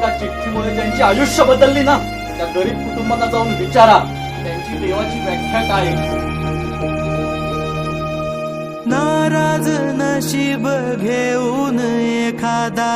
एका चिठ्ठीमुळे त्यांची आयुष्य बदलली ना? त्या गरीब कुटुंबांना जाऊन विचारा त्यांची देवाची व्याख्या काय नाराज नशीब घेऊन एखादा